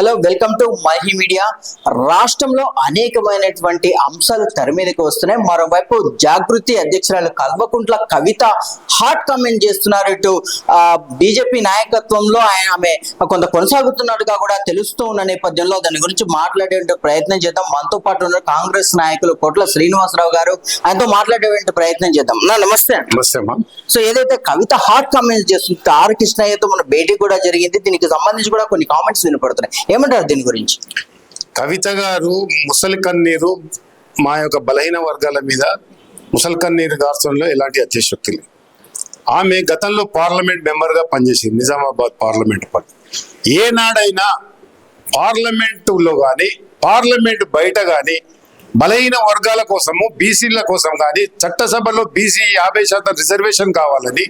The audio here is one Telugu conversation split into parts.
Hello welcome to Mahi media. రాష్ట్రంలో అనేకమైనటువంటి అంశాలు తెర మీదకి వస్తున్నాయి. మరోవైపు జాగృతి అధ్యక్షురాలు కల్వకుంట్ల కవిత హాట్ కామెంట్ చేస్తున్నారు. ఇటు బీజేపీ నాయకత్వంలో ఆయన ఆమె కొంత కొనసాగుతున్నట్టుగా కూడా తెలుస్తూ ఉన్న నేపథ్యంలో దాని గురించి మాట్లాడే ప్రయత్నం చేద్దాం. మనతో పాటు ఉన్న కాంగ్రెస్ నాయకులు కోట్ల శ్రీనివాసరావు గారు ఆయనతో మాట్లాడే ప్రయత్నం చేద్దాం. నమస్తే. నమస్తే సో ఏదైతే కవిత హాట్ కామెంట్స్ చేస్తుంది ఆర్ కృష్ణయ్యతో మన భేటీ కూడా జరిగింది. దీనికి సంబంధించి కూడా కొన్ని కామెంట్స్ వినపడుతున్నాయి. ఏమంటారు దీని గురించి? కవిత గారు ముసలి కన్నీరు మా యొక్క బలహీన వర్గాల మీద ముసలి కన్నీరు గార్చడంలో ఎలాంటి అత్యశక్తి లేదు. ఆమె గతంలో పార్లమెంట్ మెంబర్గా పనిచేసింది నిజామాబాద్ పార్లమెంట్ పార్టీ ఏనాడైనా పార్లమెంటులో కానీ పార్లమెంట్ బయట కానీ బలహీన వర్గాల కోసము బీసీల కోసం కానీ చట్టసభలో బీసీ యాభై శాతం రిజర్వేషన్ కావాలని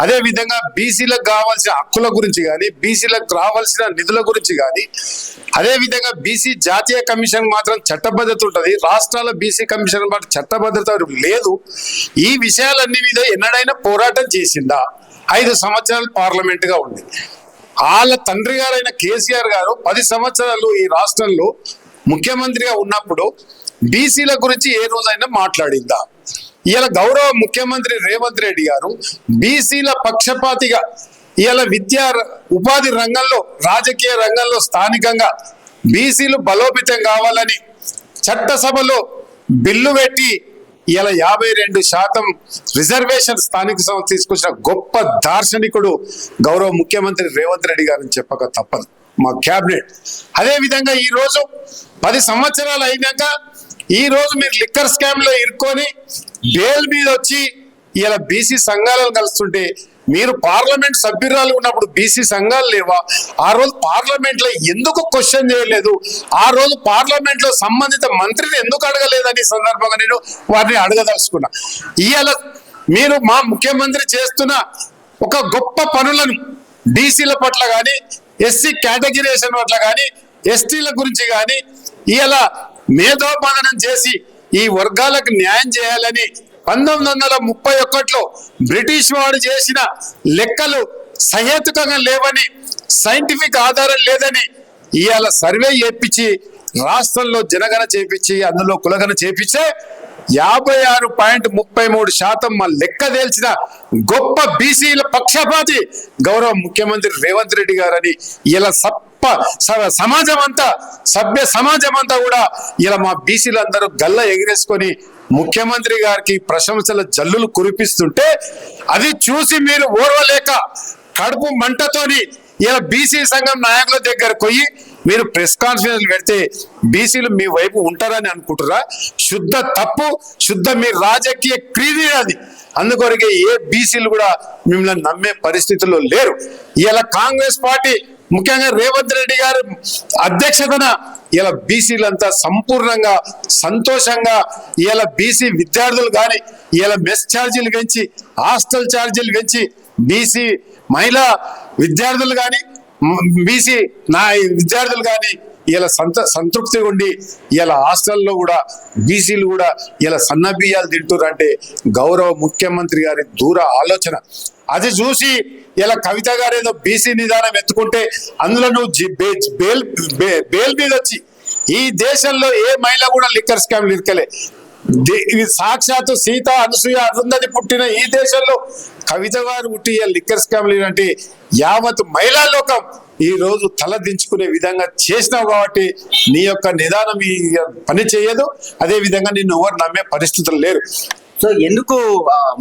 అదే విధంగా బీసీలకు కావాల్సిన హక్కుల గురించి కానీ బీసీలకు రావాల్సిన నిధుల గురించి కానీ అదే విధంగా బీసీ జాతీయ కమిషన్ మాత్రం చట్టబద్ధత ఉంటుంది. రాష్ట్రాల బీసీ కమిషన్ మాట చట్టబద్ధత లేదు. ఈ విషయాలన్నీ మీద ఎన్నడైనా పోరాటం చేసిందా? ఐదు సంవత్సరాలు పార్లమెంట్గా ఉంది. వాళ్ళ తండ్రి గారైన కేసీఆర్ గారు పది సంవత్సరాలు ఈ రాష్ట్రంలో ముఖ్యమంత్రిగా ఉన్నప్పుడు బీసీల గురించి ఏ రోజైనా మాట్లాడిందా? ఇలా గౌరవ ముఖ్యమంత్రి రేవంత్ రెడ్డి గారు బీసీల పక్షపాతిగా ఇలా విద్యా ఉపాధి రంగంలో రాజకీయ రంగంలో స్థానికంగా బీసీలు బలోపేతం కావాలని చట్టసభలో బిల్లు పెట్టి ఇలా యాభై రెండు శాతం రిజర్వేషన్ స్థానిక సంస్థ తీసుకొచ్చిన గొప్ప దార్శనికుడు గౌరవ ముఖ్యమంత్రి రేవంత్ రెడ్డి గారిని చెప్పక తప్పదు మా క్యాబినెట్. అదే విధంగా ఈ రోజు పది సంవత్సరాలు అయినాక ఈ రోజు మీరు లిక్కర్ స్కామ్లో ఇరుక్కొని బెయిల్ మీద వచ్చి ఇలా బీసీ సంఘాలను కలుస్తుంటే మీరు పార్లమెంట్ సభ్యురాలు ఉన్నప్పుడు బీసీ సంఘాలు లేవా? ఆ రోజు పార్లమెంట్లో ఎందుకు క్వశ్చన్ చేయలేదు? ఆ రోజు పార్లమెంట్లో సంబంధిత మంత్రిని ఎందుకు అడగలేదని సందర్భంగా నేను వారిని అడగదలుచుకున్నా. ఇవాళ మీరు మా ముఖ్యమంత్రి చేస్తున్న ఒక గొప్ప పనులను బీసీల పట్ల కానీ ఎస్సీ కేటగిరేషన్ పట్ల కానీ ఎస్టీల గురించి కానీ ఇలా మేధోపాదనం చేసి ఈ వర్గాలకు న్యాయం చేయాలని పంతొమ్మిది వందల ముప్పై ఒకటిలో బ్రిటిష్ వాడు చేసిన లెక్కలు సహేతుకంగా లేవని సైంటిఫిక్ ఆధారం లేదని ఇవాళ సర్వే చేపించి రాష్ట్రంలో జనగణ చేపించి అందులో కులగన చేపించే యాభై ఆరు పాయింట్ ముప్పై మూడు శాతం మా లెక్క తేల్చిన గొప్ప బీసీల పక్షపాతి. గౌరవ ముఖ్యమంత్రి రేవంత్ రెడ్డి గారని ఇలా సప్ప సమాజం అంతా సభ్య సమాజం అంతా కూడా ఇలా మా బీసీలందరూ గల్ల ఎగిరేసుకొని ముఖ్యమంత్రి గారికి ప్రశంసల జల్లులు కురిపిస్తుంటే అది చూసి మీరు ఓర్వలేక కడుపు మంటతోని ఇలా బీసీ సంఘం నాయకుల దగ్గర పోయి మీరు ప్రెస్ కాన్ఫరెన్స్ పెడితే బీసీలు మీ వైపు ఉంటారని అనుకుంటారా? శుద్ధ తప్పు శుద్ధ మీ రాజకీయ క్రీడి అది. అందుకొరకే ఏ బీసీలు కూడా మిమ్మల్ని నమ్మే పరిస్థితుల్లో లేరు. ఇలా కాంగ్రెస్ పార్టీ ముఖ్యంగా రేవంత్ రెడ్డి గారు అధ్యక్షతన ఇలా బీసీలంతా సంపూర్ణంగా సంతోషంగా ఇలా బీసీ విద్యార్థులు కానీ ఇలా మెస్ ఛార్జీలు పెంచి హాస్టల్ ఛార్జీలు పెంచి బీసీ మహిళా విద్యార్థులు కానీ బీసీ నా విద్యార్థులు కానీ ఇలా సంత సంతృప్తిగా ఉండి ఇలా హాస్టల్లో కూడా బీసీలు కూడా ఇలా సన్న బియ్యాలు తింటున్నారంటే గౌరవ ముఖ్యమంత్రి గారి దూర ఆలోచన. అది చూసి ఇలా కవిత గారు ఏదో బీసీ నిదానం ఎత్తుకుంటే అందులో నువ్వు బే- బేల్ బేల్ మీద వచ్చి ఈ దేశంలో ఏ మహిళ కూడా లిక్కర్ స్కామ్ ఇరకలే సాక్షాత్తు సీత అనసూయ అరుంధతి పుట్టిన ఈ దేశంలో కవిత గారు పుట్టి లిక్కర్ స్కామ్లు అంటే యావత్ మహిళా లోకం ఈ రోజు తల దించుకునే విధంగా చేసినావు కాబట్టి నీ యొక్క నిదానం ఈ పని చేయదు. అదే విధంగా నిన్ను ఎవరు నమ్మే పరిస్థితులు లేరు. సో ఎందుకు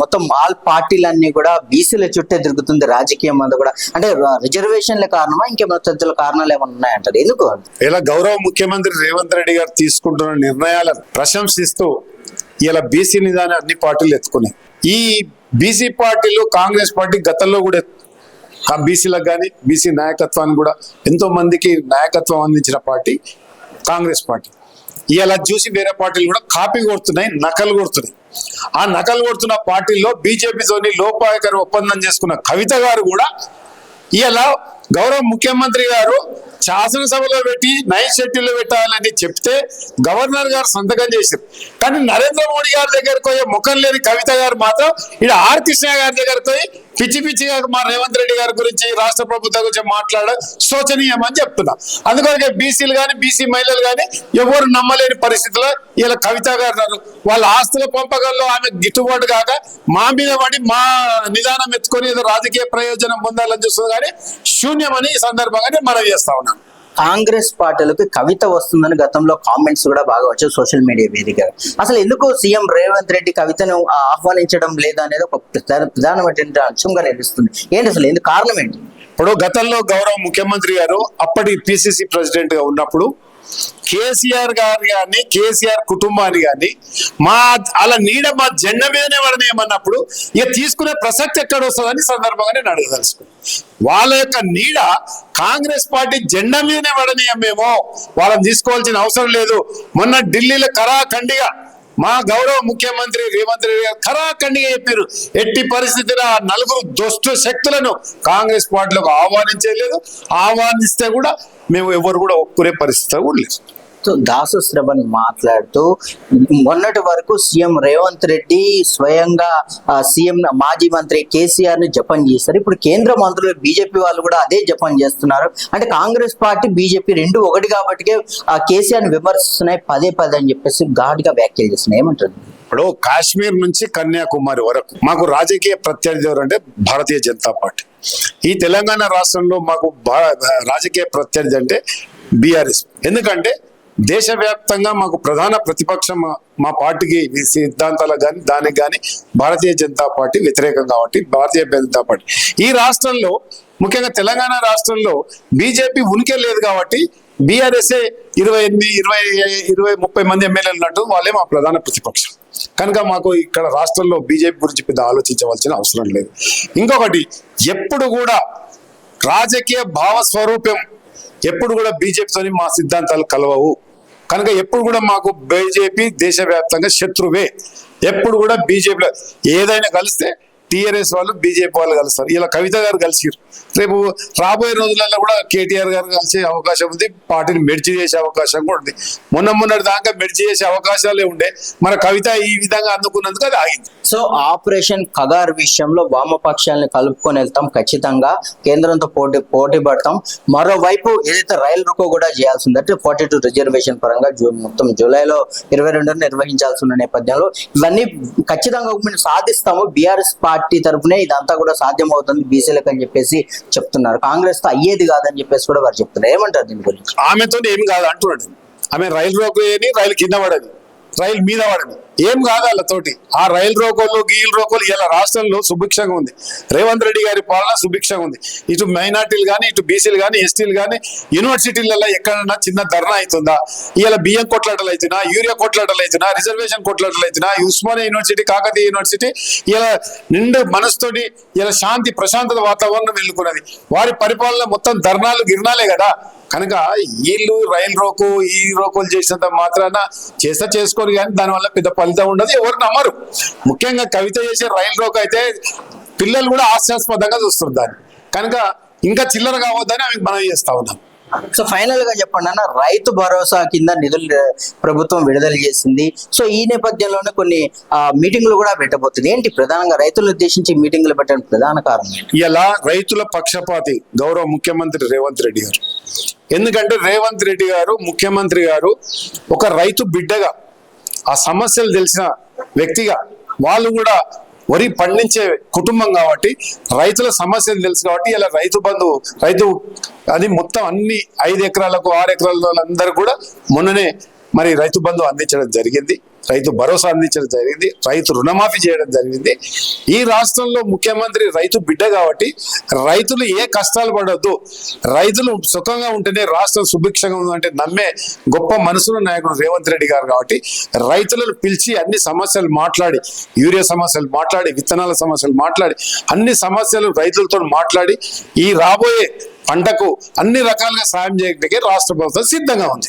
మొత్తం ఆల్ పార్టీలన్నీ కూడా బీసీల చుట్టే తిరుగుతుంది రాజకీయం అంతా కూడా? అంటే రిజర్వేషన్ల కారణమా ఇంకేమైనా తదితర కారణాలు ఏమైనా ఉన్నాయంటారు? ఎందుకు? ఇలా గౌరవ ముఖ్యమంత్రి రేవంత్ రెడ్డి గారు తీసుకుంటున్న నిర్ణయాలను ప్రశంసిస్తూ ఇలా బీసీ నిజాన్ని అన్ని పార్టీలు ఎత్తుకున్నాయి. ఈ బీసీ పార్టీలు కాంగ్రెస్ పార్టీ గతంలో కూడా బీసీలకు కానీ బీసీ నాయకత్వాన్ని కూడా ఎంతో మందికి నాయకత్వం అందించిన పార్టీ కాంగ్రెస్ పార్టీ. ఇలా చూసి వేరే పార్టీలు కూడా కాపీ కొడుతున్నాయి నకలు కొడుతున్నాయి. ఆ నకలు కొడుతున్న పార్టీల్లో బీజేపీతోని లోపాయకర ఒప్పందం చేసుకున్న కవిత గారు కూడా ఇలా గౌరవ ముఖ్యమంత్రి గారు శాసనసభలో పెట్టి నైట్ షెడ్యూల్లో పెట్టాలని చెప్తే గవర్నర్ గారు సంతకం చేశారు. కానీ నరేంద్ర మోడీ గారి దగ్గరకు పోయే ముఖం లేని కవిత గారు మాత్రం ఇక్కడ ఆర్ కృష్ణ గారి దగ్గరకు పోయి పిచ్చి పిచ్చిగా మా రేవంత్ రెడ్డి గారి గురించి రాష్ట్ర ప్రభుత్వం గురించి మాట్లాడ శోచనీయం అని చెప్తున్నా. అందుకొరకే బీసీలు కానీ బీసీ మహిళలు కానీ ఎవరు నమ్మలేని పరిస్థితిలో ఇలా కవిత గారు వాళ్ళ ఆస్తుల పంపగల్లో ఆమె గిట్టుబాటు కాక మా మీద పడి మా నిదానం ఎత్తుకొని ఏదో రాజకీయ ప్రయోజనం పొందాలని చూస్తుంది కానీ శూన్యమని ఈ సందర్భంగా నేను మనవి చేస్తా ఉన్నాను కాంగ్రెస్ పార్టీలకు కవిత వస్తుందని గతంలో కామెంట్స్ కూడా బాగా వచ్చాయి సోషల్ మీడియా వేదికగా. అసలు ఎందుకు సీఎం రేవంత్ రెడ్డి కవితను ఆహ్వానించడం లేదా అనేది ఒక ప్రధాన- అంశంగా నిలుస్తుంది. ఏంటి అసలు ఎందుకు కారణం ఏంటి? ఇప్పుడు గతంలో గౌరవ ముఖ్యమంత్రి గారు అప్పటి పిసిసి ప్రెసిడెంట్గా ఉన్నప్పుడు కేసీఆర్ గారు కానీ కేసీఆర్ కుటుంబాన్ని కానీ మా అలా నీడ మా జెండా మీదనే పడనేయమన్నప్పుడు ఇక తీసుకునే ప్రసక్తి ఎక్కడ వస్తుందని సందర్భంగా నేను అడగదలుచుకున్నాను వాళ్ళ యొక్క నీడ కాంగ్రెస్ పార్టీ జెండా మీదనే పడనీయం మేము వాళ్ళని తీసుకోవాల్సిన అవసరం లేదు. మొన్న ఢిల్లీలో కరాఖండిగా మా గౌరవ ముఖ్యమంత్రి రేవంత్ రెడ్డి గారు ఖరాఖండిగా చెప్పారు. ఎట్టి పరిస్థితిలో ఆ నలుగురు దుష్టు శక్తులను కాంగ్రెస్ పార్టీలకు ఆహ్వానించలేదు. ఆహ్వానిస్తే కూడా మేము ఎవరు కూడా ఒప్పుకునే పరిస్థితి కూడా లేదు. సో దాసు శ్రవణ్ మాట్లాడుతూ మొన్నటి వరకు సీఎం రేవంత్ రెడ్డి స్వయంగా సీఎం మాజీ మంత్రి కేసీఆర్ని జపం చేశారు. ఇప్పుడు కేంద్ర మంత్రులు బీజేపీ వాళ్ళు కూడా అదే జపం చేస్తున్నారు. అంటే కాంగ్రెస్ పార్టీ బీజేపీ రెండు ఒకటి కాబట్టి ఆ కేసీఆర్ని విమర్శిస్తున్నాయి పదే పదే అని చెప్పేసి ఘాటుగా వ్యాఖ్యలు చేస్తున్నాయి. ఏమంటారు? ఇప్పుడు కాశ్మీర్ నుంచి కన్యాకుమారి వరకు మాకు రాజకీయ ప్రత్యర్థి ఎవరు అంటే భారతీయ జనతా పార్టీ. ఈ తెలంగాణ రాష్ట్రంలో మాకు భా- రాజకీయ ప్రత్యర్థి అంటే బీఆర్ఎస్. ఎందుకంటే దేశవ్యాప్తంగా మాకు ప్రధాన ప్రతిపక్షం మా- మా పార్టీకి సిద్ధాంతాలకు కానీ దానికి కానీ భారతీయ జనతా పార్టీ వ్యతిరేకం కాబట్టి భారతీయ జనతా పార్టీ. ఈ రాష్ట్రంలో ముఖ్యంగా తెలంగాణ రాష్ట్రంలో బీజేపీ ఉనికి లేదు కాబట్టి బీఆర్ఎస్ఏ ఇరవై ఎనిమిది ఇరవై ఇరవై ముప్పై మంది ఎమ్మెల్యేలు ఉన్నట్టు వాళ్ళే మా ప్రధాన ప్రతిపక్షం. కనుక మాకు ఇక్కడ రాష్ట్రంలో బీజేపీ గురించి పెద్ద ఆలోచించవలసిన అవసరం లేదు. ఇంకొకటి ఎప్పుడు కూడా రాజకీయ భావ స్వరూపం ఎప్పుడు కూడా బీజేపీతోని మా సిద్ధాంతాలు కలవవు. కనుక ఎప్పుడు కూడా మాకు బీజేపీ దేశవ్యాప్తంగా శత్రువే. ఎప్పుడు కూడా బీజేపీలో ఏదైనా కలిస్తే టీఆర్ఎస్ వాళ్ళు బీజేపీ వాళ్ళు కలుస్తారు. ఇలా కవిత గారు కలిసిరు రేపు రాబోయే రోజులలో కూడా కేటీఆర్ గారు కలిసే అవకాశం ఉంది. పార్టీని మెర్చి చేసే అవకాశం కూడా ఉంది. మొన్న మొన్నటి దాకా మెర్చి చేసే అవకాశాలే ఉండే. మన కవిత ఈ విధంగా అందుకున్నందుకు అది ఆగింది. సో ఆపరేషన్ కగార్ విషయంలో వామపక్షాలను కలుపుకొని వెళ్తాం ఖచ్చితంగా. కేంద్రంతో పోటీ పోటీ పడతాం. మరోవైపు ఏదైతే రైలు రుకో కూడా చేయాల్సి ఉందంటే అంటే ఫార్టీ టూ రిజర్వేషన్ పరంగా జూన్ మొత్తం జూలైలో ఇరవై రెండున నిర్వహించాల్సి ఉన్న నేపథ్యంలో ఇవన్నీ ఖచ్చితంగా మేము సాధిస్తాము. బీఆర్ఎస్ పార్టీ పార్టీ తరఫునే ఇదంతా కూడా సాధ్యం అవుతుంది బీసీలకు అని చెప్పేసి చెప్తున్నారు. కాంగ్రెస్తో అయ్యేది కాదని చెప్పేసి కూడా వారు చెప్తున్నారు. ఏమంటారు దీని గురించి? ఆమెతో ఏం కాదు అంటున్నాడు. ఆమె రైలు రోకో రైలు కింద పడదు. రైలు మీద పడదు. ఏం కాదు వాళ్ళతోటి. ఆ రైలు రోకోలు గీలు రోకోలు ఇలా రాష్ట్రంలో సుభిక్షంగా ఉంది. రేవంత్ రెడ్డి గారి పాలన సుభిక్షంగా ఉంది. ఇటు మైనార్టీలు కానీ ఇటు బీసీలు కానీ ఎస్టీలు కానీ యూనివర్సిటీలలో ఎక్కడన్నా చిన్న ధర్నా అవుతుందా? ఇలా బియ్యం కొట్లాటలు అవుతున్నా యూరియా కొట్లాటలు అవుతున్నా రిజర్వేషన్ కొట్లాటలు అవుతున్నా ఉస్మానియా యూనివర్సిటీ కాకతీయ యూనివర్సిటీ ఇలా నిండు మనసుతోటి ఇలా శాంతి ప్రశాంతత వాతావరణం వెళ్ళుకున్నది వారి పరిపాలన మొత్తం ధర్నాలు గిర్నాలే కదా. కనుక వీళ్ళు రైలు రోకు ఈ రోకోలు చేసినంత మాత్రాన చేస్తా చేసుకోరు కానీ దానివల్ల పెద్ద ఫలితం ఉండదు ఎవరు నమ్మరు. ముఖ్యంగా కవిత చేసే రైలు రోకు అయితే పిల్లలు కూడా హాస్యాస్పదంగా చూస్తారు దాన్ని. కనుక ఇంకా చిల్లర కావద్దని ఆమెకు మనం చేస్తా ఉన్నాం. సో ఫైనల్గా చెప్పండి అన్న రైతు భరోసా కింద నిధులు ప్రభుత్వం విడుదల చేసింది. సో ఈ నేపథ్యంలోనే కొన్ని మీటింగ్లు కూడా పెట్టబోతుంది. ఏంటి ప్రధానంగా రైతులను ఉద్దేశించి మీటింగ్లు పెట్టడం ప్రధాన కారణం? ఇలా రైతుల పక్షపాతి గౌరవ ముఖ్యమంత్రి రేవంత్ రెడ్డి గారు. ఎందుకంటే రేవంత్ రెడ్డి గారు ముఖ్యమంత్రి గారు ఒక రైతు బిడ్డగా ఆ సమస్యలు తెలిసిన వ్యక్తిగా వాళ్ళు కూడా వరి పండించే కుటుంబం కాబట్టి రైతుల సమస్యలు తెలుసు కాబట్టి ఇలా రైతు బంధు రైతు అది మొత్తం అన్ని ఐదు ఎకరాలకు ఆరు ఎకరాల అందరూ కూడా మొన్ననే మరి రైతు బంధు అందించడం జరిగింది. రైతు భరోసా అందించడం జరిగింది. రైతు రుణమాఫీ చేయడం జరిగింది. ఈ రాష్ట్రంలో ముఖ్యమంత్రి రైతు బిడ్డ కాబట్టి రైతులు ఏ కష్టాలు పడొద్దు. రైతులు సుఖంగా ఉంటేనే రాష్ట్రం సుభిక్షంగా ఉందంటే నమ్మే గొప్ప మనసులో నాయకుడు రేవంత్ రెడ్డి గారు కాబట్టి రైతులను పిలిచి అన్ని సమస్యలు మాట్లాడి యూరియా సమస్యలు మాట్లాడి విత్తనాల సమస్యలు మాట్లాడి అన్ని సమస్యలు రైతులతో మాట్లాడి ఈ రాబోయే పంటకు అన్ని రకాలుగా సాయం చేయడానికి రాష్ట్ర ప్రభుత్వం సిద్ధంగా ఉంది.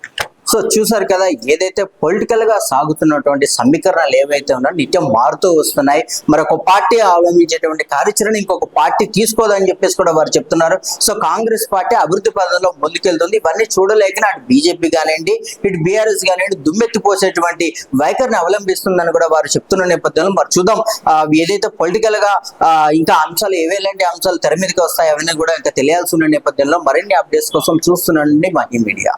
So చూసారు కదా ఏదైతే పొలిటికల్గా సాగుతున్నటువంటి సమీకరణాలు ఏవైతే ఉన్నాయో నిత్యం మారుతూ వస్తున్నాయి. మరి ఒక పార్టీ అవలంబించేటువంటి కార్యాచరణ ఇంకొక పార్టీ తీసుకోదని చెప్పేసి కూడా వారు చెప్తున్నారు. సో కాంగ్రెస్ పార్టీ అభివృద్ధి పదంలో ముందుకెళ్తుంది. ఇవన్నీ చూడలేకనే అటు బీజేపీ కానివ్వండి ఇటు బీఆర్ఎస్ కానివ్వండి దుమ్మెత్తిపోసేటువంటి వైఖరిని అవలంబిస్తుందని కూడా వారు చెప్తున్న నేపథ్యంలో మరి చూద్దాం. ఏదైతే పొలిటికల్గా ఇంకా అంశాలు ఏవేలాంటి అంశాలు తెర మీదకి వస్తాయి అవన్నీ కూడా ఇంకా తెలియాల్సి ఉన్న నేపథ్యంలో మరిన్ని అప్డేట్స్ కోసం చూస్తున్నానండి మహీ మీడియా.